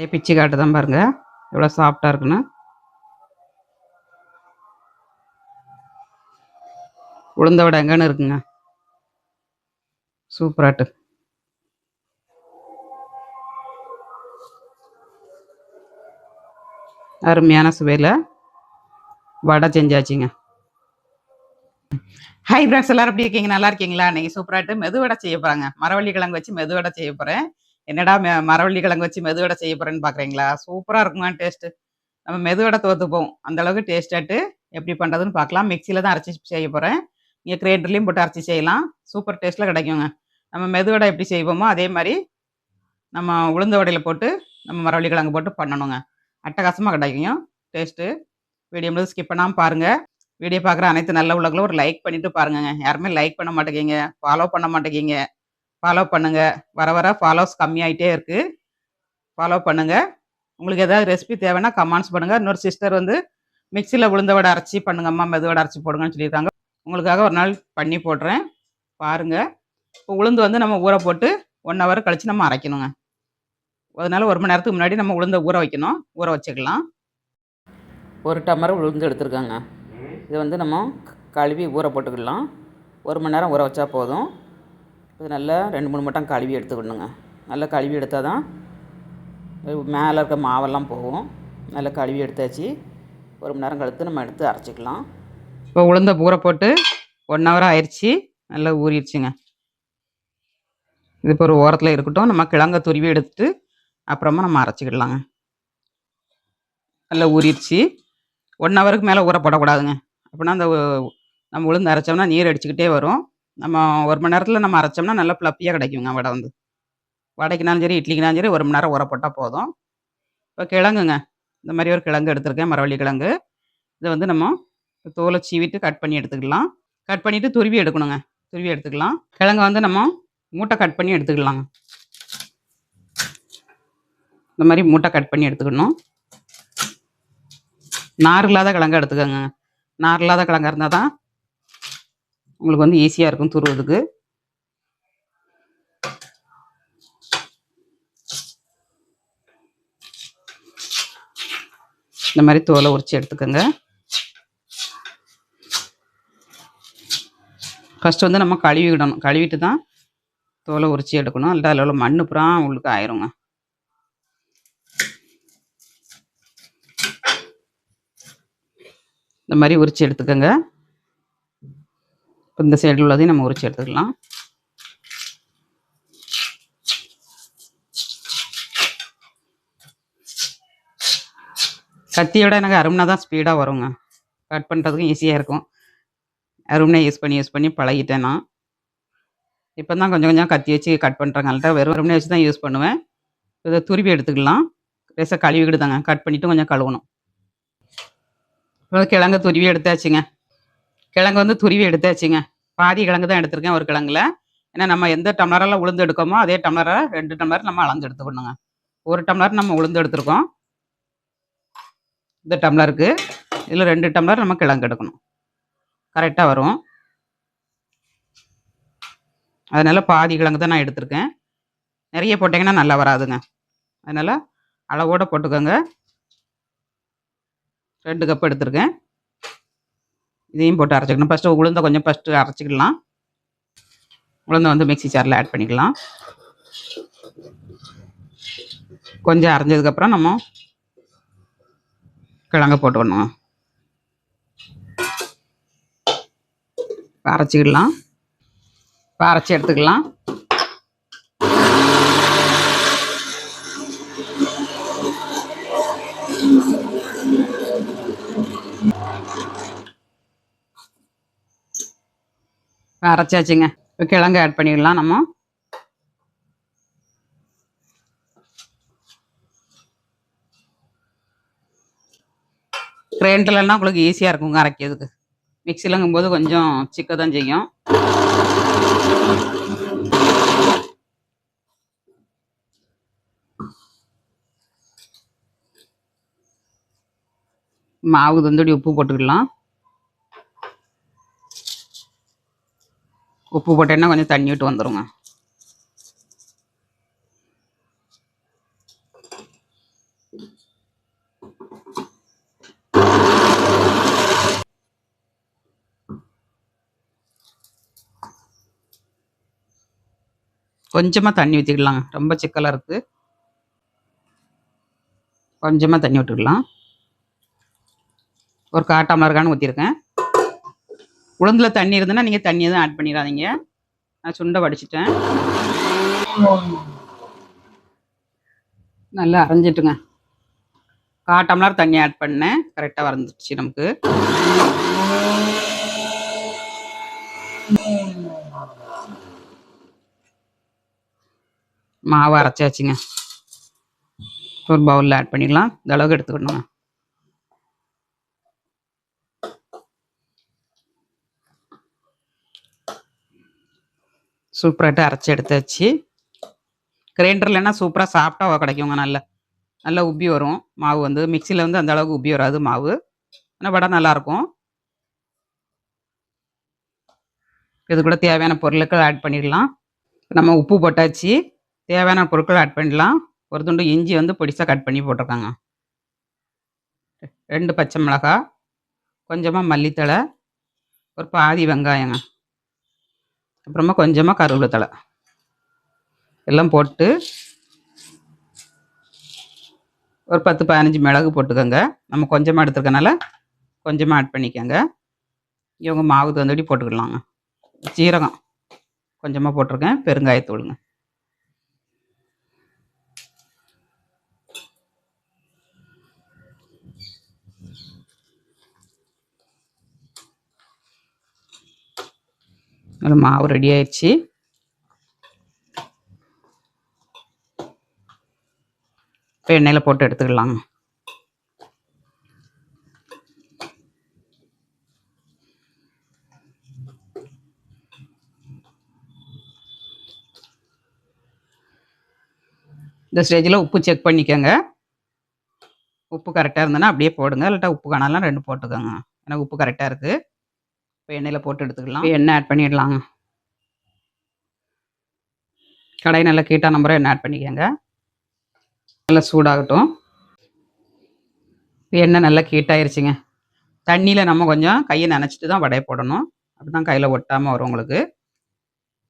அப்படியே பிச்சு காட்டுதான் பாருங்க. எவ்வளோ சாஃப்டாக இருக்குன்னு. உளுந்த வடை எங்கன்னு இருக்குங்க. சூப்பராட்டு அருமையான சுவையில் வடை செஞ்சாச்சுங்க. ஹை ஃப்ரெண்ட்ஸ் எல்லாரும் எப்படி இருக்கீங்க? நல்லா இருக்கீங்களா? நீங்கள் சூப்பராட்டு மெதுவடை செய்ய போகிறாங்க மரவள்ளி கிழங்கு வச்சு மெதுவடை செய்ய போகிறேன் என்னடா மரவள்ளி கிழங்கு வச்சு மெதுவடை செய்ய போகிறேன்னு பார்க்குறீங்களா சூப்பராக இருக்குங்க டேஸ்ட்டு நம்ம மெதுவடை தோற்றுப்போம் அந்த அளவுக்கு டேஸ்டாட்டு எப்படி பண்ணுறதுன்னு பார்க்கலாம் மிக்சியில் தான் அரைச்சி செய்ய போகிறேன் நீங்கள் கிரேட்டர்லேயும் போட்டு அரைச்சி செய்யலாம். சூப்பர் டேஸ்ட்டில் கிடைக்குங்க. நம்ம மெதுவடை எப்படி செய்வோமோ அதே மாதிரி நம்ம உளுந்த வடையில் போட்டு நம்ம மரவள்ளி கிழங்கு போட்டு பண்ணணுங்க. அட்டகாசமாக கிடைக்குங்க. டேஸ்ட்டு வீடியோ முழுது ஸ்கிப் பண்ணாமல் பாருங்கள் வீடியோ பார்க்குற அனைத்து நல்ல உள்ளங்களும் ஒரு லைக் பண்ணிவிட்டு பாருங்கங்க. யாருமே லைக் பண்ண மாட்டேங்கிங்க ஃபாலோ பண்ண மாட்டேங்கிங்க ஃபாலோ பண்ணுங்கள் வர வர ஃபாலோஸ் கம்மியாயிட்டே இருக்குது ஃபாலோ பண்ணுங்கள் உங்களுக்கு எதாவது ரெசிபி தேவைன்னா கமெண்ட்ஸ் பண்ணுங்கள் இன்னொரு சிஸ்டர் வந்து மிக்சியில் உளுந்த வடை அரைச்சி பண்ணுங்கம்மா மெதுவடை அரைச்சி போடுங்கன்னு சொல்லியிருக்காங்க. உங்களுக்காக ஒரு நாள் பண்ணி போடுறேன். பாருங்கள் இப்போ உளுந்து வந்து நம்ம ஊற போட்டு ஒன் ஹவர் கழித்து நம்ம அரைக்கணுங்க. அதனால் ஒரு மணி நேரத்துக்கு முன்னாடி நம்ம உளுந்த ஊற வைக்கணும். ஊற வச்சுக்கலாம். ஒரு டம்ளர் உளுந்து எடுத்துருக்காங்க. இது வந்து நம்ம கழுவி ஊற போட்டுக்கலாம். ஒரு மணி நேரம் ஊற வச்சா போதும். இது நல்லா ரெண்டு மூணு மட்டம் கழுவி எடுத்துக்கணுங்க. நல்லா கழுவி எடுத்தால் தான் மேலே இருக்க மாவெல்லாம் போகும். நல்லா கழுவி எடுத்தாச்சு. ஒரு மணி நேரம் கழுத்து நம்ம எடுத்து அரைச்சிக்கலாம். இப்போ உளுந்த ஊற போட்டு ஒன் ஹவர் ஆயிடுச்சு நல்லா ஊறிடுச்சுங்க. இது இப்போ ஒரு ஓரத்தில் இருக்கட்டும். நம்ம கிழங்க துருவி எடுத்துட்டு அப்புறமா நம்ம அரைச்சிக்கிடலாங்க நல்லா ஊறிடுச்சு. ஒன் ஹவருக்கு மேலே ஊற போடக்கூடாதுங்க. அப்படின்னா அந்த நம்ம உளுந்து அரைச்சோம்னா நீர் அடிச்சுக்கிட்டே வரும். நம்ம ஒரு மணி நேரத்தில் நம்ம அரைச்சோம்னா நல்லா ஃப்ளப்பியாக கிடைக்குங்க வடை வந்து. வடைக்குனாலும் சரி இட்லிக்குனாலும் சரி ஒரு மணி நேரம் ஊற போட்டால் போதும். இப்போ கிழங்குங்க. இந்த மாதிரி ஒரு கிழங்கு எடுத்திருக்கேன் மரவள்ளி கிழங்கு. இதை வந்து நம்ம தோலை சீவிட்டு கட் பண்ணி எடுத்துக்கலாம். கட் பண்ணிவிட்டு துருவி எடுக்கணுங்க. துருவி எடுத்துக்கலாம். கிழங்கு வந்து நம்ம மூட்டை கட் பண்ணி எடுத்துக்கலாங்க. இந்த மாதிரி மூட்டை கட் பண்ணி எடுத்துக்கணும். நார் இல்லாத கிழங்கு எடுத்துக்கோங்க. நார் இல்லாத கிழங்கு இருந்தால் தான் உங்களுக்கு வந்து ஈஸியாக இருக்கும் துருவதுக்கு இந்த மாதிரி தோலை உரிச்சு எடுத்துக்கோங்க. ஃபஸ்ட்டு வந்து நம்ம கழுவி விடணும் கழுவிட்டு தான் தோலை உரிச்சு எடுக்கணும். அல்ல அதில் உள்ள மண்ணு புறா உங்களுக்கு ஆயிருங்க. இந்த மாதிரி உரிச்சு எடுத்துக்கோங்க. இந்த சைடில் உள்ளதையும் நம்ம உரிச்சு எடுத்துக்கலாம். கத்தியோட எனக்கு அரும்னா தான் ஸ்பீடாக வருங்க. கட் பண்ணுறதுக்கும் ஈஸியாக இருக்கும். அரும்னை யூஸ் பண்ணி யூஸ் பண்ணி பழகிட்டேன் நான். இப்போ தான் கொஞ்சம் கொஞ்சம் கத்தி வச்சு கட் பண்ணுறாங்கள்ட்ட வெறும் அரும்னை வச்சு தான் யூஸ் பண்ணுவேன். இதை துருவி எடுத்துக்கலாம். லேசாக கழுவிக்கிடுதாங்க கட் பண்ணிவிட்டு கொஞ்சம் கழுவணும். இப்போ கிழங்கு துருவி எடுத்தாச்சுங்க. கிழங்கு வந்து துருவி எடுத்தாச்சுங்க. பாதி கிழங்கு தான் எடுத்திருக்கேன் ஒரு கிழங்குல. ஏன்னா நம்ம எந்த டம்ளரெல்லாம் உளுந்து எடுக்கோமோ அதே டம்ளரை ரெண்டு டம்ளர் நம்ம அளந்து எடுத்துக்கணுங்க. ஒரு டம்ளர் நம்ம உளுந்து எடுத்திருக்கோம். இந்த டம்ளருக்கு. இதில் ரெண்டு டம்ளர் நம்ம கிழங்கு எடுக்கணும். கரெக்டாக வரும். அதனால் பாதி கிழங்கு தான் நான் எடுத்திருக்கேன். நிறைய போட்டிங்கன்னா நல்லா வராதுங்க. அதனால் அளவோட போட்டுக்கோங்க. ரெண்டு கப் எடுத்திருக்கேன். இதையும் போட்டு அரைச்சிக்கணும். ஃபஸ்ட்டு உளுந்த கொஞ்சம் ஃபஸ்ட்டு அரைச்சிக்கலாம் உளுந்த வந்து மிக்ஸி சாரில் ஆட் பண்ணிக்கலாம். கொஞ்சம் அரைஞ்சதுக்கப்புறம் நம்ம கிழங்கு போட்டுக்கணும். இப்ப அரைச்சிக்கிடலாம். இப்போ அரைச்சி எடுத்துக்கலாம். அரைச்சாச்சுங்க. இப்போ கிழங்கு ஆட் பண்ணிடலாம் நம்ம. கிரைண்டர்லாம் உங்களுக்கு ஈஸியாக இருக்குங்க அரைக்கிறதுக்கு. மிக்சிலங்கும் போது கொஞ்சம் சிக்க தான் செய்யும். மாவு தந்தோடி உப்பு போட்டுக்கலாம். உப்பு போட்டேன்னா கொஞ்சம் தண்ணி விட்டு வந்துடுங்க கொஞ்சமாக தண்ணி ஊற்றிக்கலாங்க ரொம்ப சிக்கலாக இருக்குது கொஞ்சமாக தண்ணி விட்டுக்கலாம் ஒரு காட்டாமலருக்கான்னு ஊற்றிருக்கேன் உளுந்தில் தண்ணி இருந்ததுன்னா நீங்கள் தண்ணியை தான் ஆட் பண்ணிடாதீங்க. நான் சுண்டை வடிச்சிட்டேன். நல்லா அரைஞ்சிட்டுங்க. கால் டம்ளர் தண்ணி ஆட் பண்ணேன். கரெக்டாக வரைஞ்சிடுச்சு நமக்கு. மாவு அரைச்சாச்சுங்க. ஒரு பவுலில் ஆட் பண்ணிடலாம். இந்த அளவுக்கு எடுத்துக்கணுங்க. சூப்பராகிட்டு அரைச்சி எடுத்தாச்சு. கிரைண்டர்லன்னா சூப்பராக சாஃப்டாக கிடைக்குங்க. நல்லா நல்லா உப்பி வரும். மாவு வந்து மிக்சியில் வந்து அந்த அளவுக்கு உப்பி வராது மாவு. ஆனால் வடை நல்லாயிருக்கும். இது கூட தேவையான பொருட்கள் ஆட் பண்ணிடலாம். நம்ம உப்பு போட்டாச்சு. தேவையான பொருட்கள் ஆட் பண்ணிடலாம். ஒரு துண்டு இஞ்சி வந்து பொடிசாக கட் பண்ணி போட்டிருக்காங்க. ரெண்டு பச்சை மிளகா கொஞ்சமாக மல்லித்தழை ஒரு பாதி வெங்காயங்க. அப்புறமா கொஞ்சமாக கருவேப்பிலை தழை. எல்லாம் போட்டு ஒரு பத்து பதினஞ்சு மிளகு போட்டுக்கோங்க. நம்ம கொஞ்சமாக எடுத்துருக்கனால கொஞ்சமாக ஆட் பண்ணிக்கோங்க. இவங்க மாவு தந்தடி போட்டுக்கலாங்க. சீரகம் கொஞ்சமாக போட்டிருக்கேன். பெருங்காயத்தூளுங்க. அது மாவு ரெடி ஆயிடுச்சு. இப்போ எண்ணெயில் போட்டு எடுத்துக்கலாங்க இந்த ஸ்டேஜில் உப்பு செக் பண்ணிக்கோங்க. உப்பு கரெக்டாக இருந்ததுன்னா அப்படியே போடுங்க. இல்லாட்டா உப்பு காணலாம் ரெண்டு போட்டுக்கோங்க. ஏன்னா உப்பு கரெக்டாக இருக்குது இப்போ எண்ணெயில் போட்டு எடுத்துக்கலாம். எண்ணெய் ஆட் பண்ணிடலாங்க. கடை நல்லா கீட்டா நம்பரை எண்ணெய் ஆட் பண்ணிக்கோங்க. நல்லா சூடாகட்டும். இப்போ எண்ணெய் நல்லா கீட்டாயிருச்சுங்க. தண்ணியில் நம்ம கொஞ்சம் கையை நினச்சிட்டு தான் வடையை போடணும். அப்படி தான் கையில் ஒட்டாமல் வரும் உங்களுக்கு.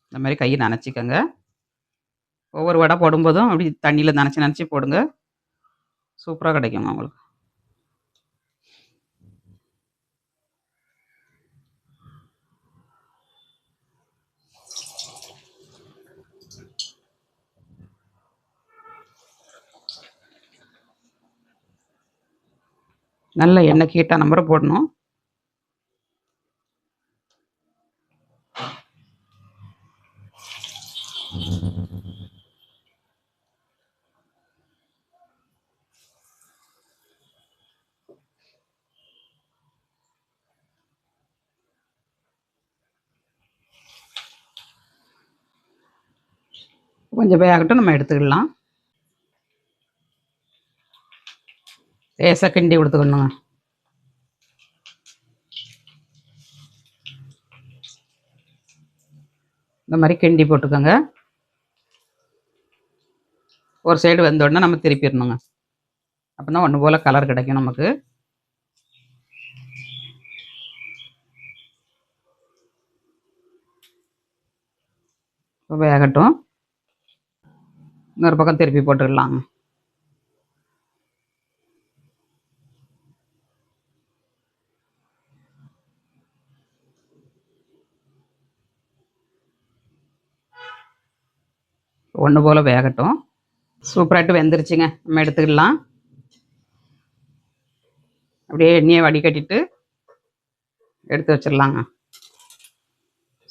இந்த மாதிரி கையை நினச்சிக்கோங்க. ஒவ்வொரு வடை போடும்போதும் அப்படி தண்ணியில் நினச்சி நினச்சி போடுங்க. சூப்பராக கிடைக்குங்க உங்களுக்கு. நல்ல எண்ணெய் கீட்டாக நம்பரை போடணும். கொஞ்சம் வேகட்டும் நம்ம எடுத்துக்கலாம். லேசாக கிண்டி கொடுத்துக்கணுங்க இந்த மாதிரி கிண்டி போட்டுக்கோங்க. ஒரு சைடு வந்த உடனே நம்ம திருப்பிடணுங்க. அப்படின்னா ஒன்று போல் கலர் கிடைக்கும் நமக்கு. வேகட்டும். இன்னொரு பக்கம் திருப்பி போட்டுக்கலாங்க ஒன்று போல் வேகட்டும். சூப்பராகிட்டு வெந்துருச்சுங்க. நம்ம எடுத்துக்கலாம். அப்படியே எண்ணெயை வடிகட்டிட்டு எடுத்து வச்சிடலாங்க.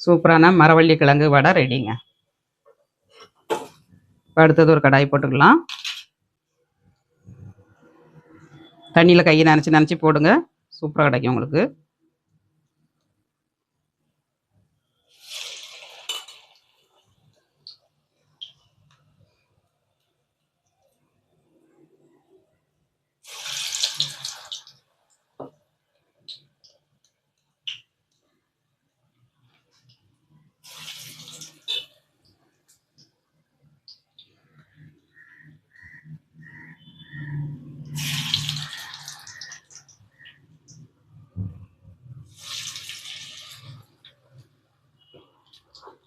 சூப்பரான மரவள்ளி கிழங்கு வடை ரெடிங்க இப்போ அடுத்தது ஒரு கடாய் போட்டுக்கலாம். தண்ணியில் கையை நினச்சி நினச்சி போடுங்க. சூப்பராக கிடைக்கும் உங்களுக்கு.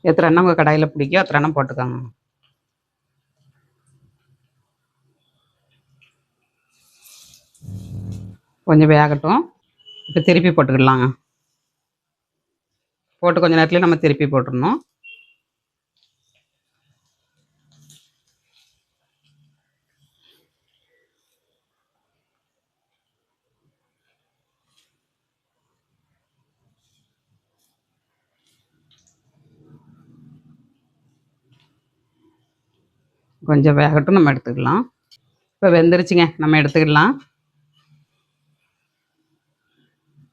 எத்தனை உங்கள் கடாயில் பிடிக்கோ அத்தனை போட்டுக்கோங்க. கொஞ்சம் வேகட்டும். இப்போ திருப்பி போட்டுக்கிடலாங்க போட்டு கொஞ்சம் நேரத்தில் நம்ம திருப்பி போட்டுடணும் கொஞ்சம் வேகட்டும் நம்ம எடுத்துக்கலாம். இப்போ வெந்துருச்சுங்க நம்ம எடுத்துக்கலாம்.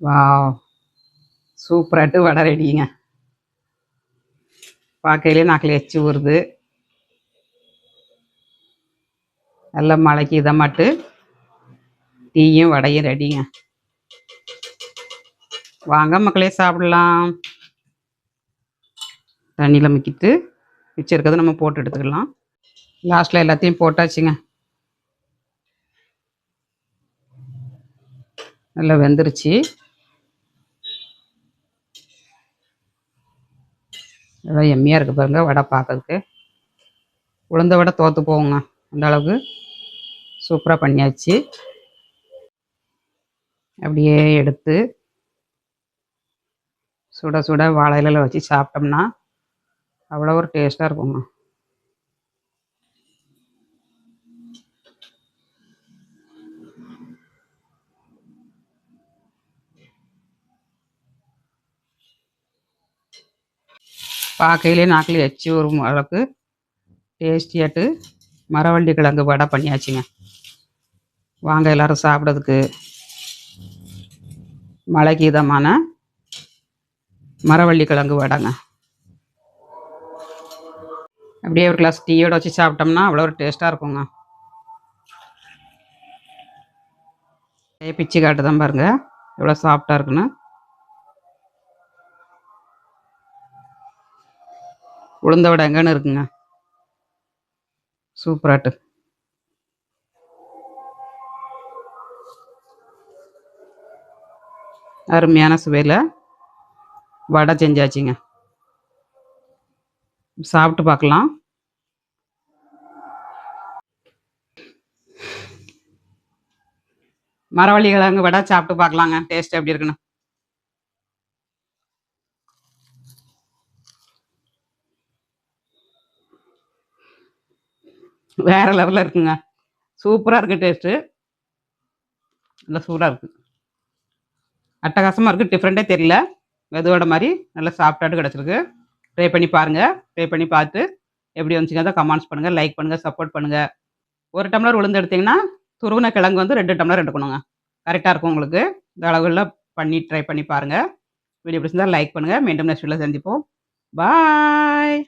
வா சூப்பராட்டு வடை ரெடிங்க பார்க்கையிலே நாக்கில் எச்சு ஊறுது. நல்ல மழைக்கு இதை மாட்டு டீயும் வடையும் ரெடிங்க வாங்க மக்களே சாப்பிடலாம். தண்ணியில் முக்கிட்டு மிச்சம் இருக்கிறத நம்ம போட்டு எடுத்துக்கலாம். லாஸ்ட்டில் எல்லாத்தையும் போட்டாச்சுங்க. நல்லா வெந்துருச்சு. நல்லா எம்மியாக இருக்குது பாருங்க வடை பார்க்கறதுக்கு. உளுந்த வடை தோற்று போவோங்க அந்த அளவுக்கு. சூப்பராக பண்ணியாச்சு. அப்படியே எடுத்து சுட சுட வாழை வச்சு சாப்பிட்டோம்னா அவ்வளோ ஒரு டேஸ்ட்டாக இருக்குங்க. பார்க்கையிலே நாக்கில் எச்சி வரும் அளவுக்கு டேஸ்டியாட்டு மரவள்ளி கிழங்கு வடை பண்ணியாச்சுங்க. வாங்க எல்லாரும் சாப்பிட்றதுக்கு மழைக்கு இதமான மரவள்ளி கிழங்கு வடைங்க. அப்படியே ஒரு கிளாஸ் டீயோட வச்சு சாப்பிட்டோம்னா அவ்வளோ ஒரு டேஸ்ட்டாக இருக்குங்க. பிச்சு காட்டு தான் பாருங்க எவ்வளோ சாஃப்டாக இருக்குன்னு. உளுந்த வடை எங்கன்னு இருக்குங்க. சூப்பராட்டு அருமையான சுவையில் வடை செஞ்சாச்சுங்க. சாப்பிட்டு பார்க்கலாம். மரவள்ளி கிழங்கு வடை சாப்பிட்டு பார்க்கலாங்க. டேஸ்ட் எப்படி இருக்குன்னு. வேற லெவலில் இருக்குங்க. சூப்பராக இருக்குது டேஸ்ட்டு நல்லா சூடாக இருக்குது அட்டகாசமாக இருக்குது டிஃப்ரெண்ட்டே தெரியல. வெதுவோட மாதிரி நல்லா சாப்பிட்டாட்டு கிடச்சிருக்கு. ட்ரை பண்ணி பாருங்கள் ட்ரை பண்ணி பார்த்து எப்படி வந்துச்சுங்க அதை கமெண்ட்ஸ் பண்ணுங்கள் லைக் பண்ணுங்கள் சப்போர்ட் பண்ணுங்கள் ஒரு டம்ளர் உளுந்து எடுத்தீங்கன்னா துருவின கிழங்கு வந்து ரெண்டு டம்ளர் எடுக்கணுங்க. கரெக்டாக இருக்கும் உங்களுக்கு. இந்த அளவுகளில் பண்ணி ட்ரை பண்ணி பாருங்கள் வீடியோ பிடிச்சிருந்தால் லைக் பண்ணுங்கள் மீண்டும் நெக்ஸ்ட் வீடியோவில் சந்திப்போம். பாய்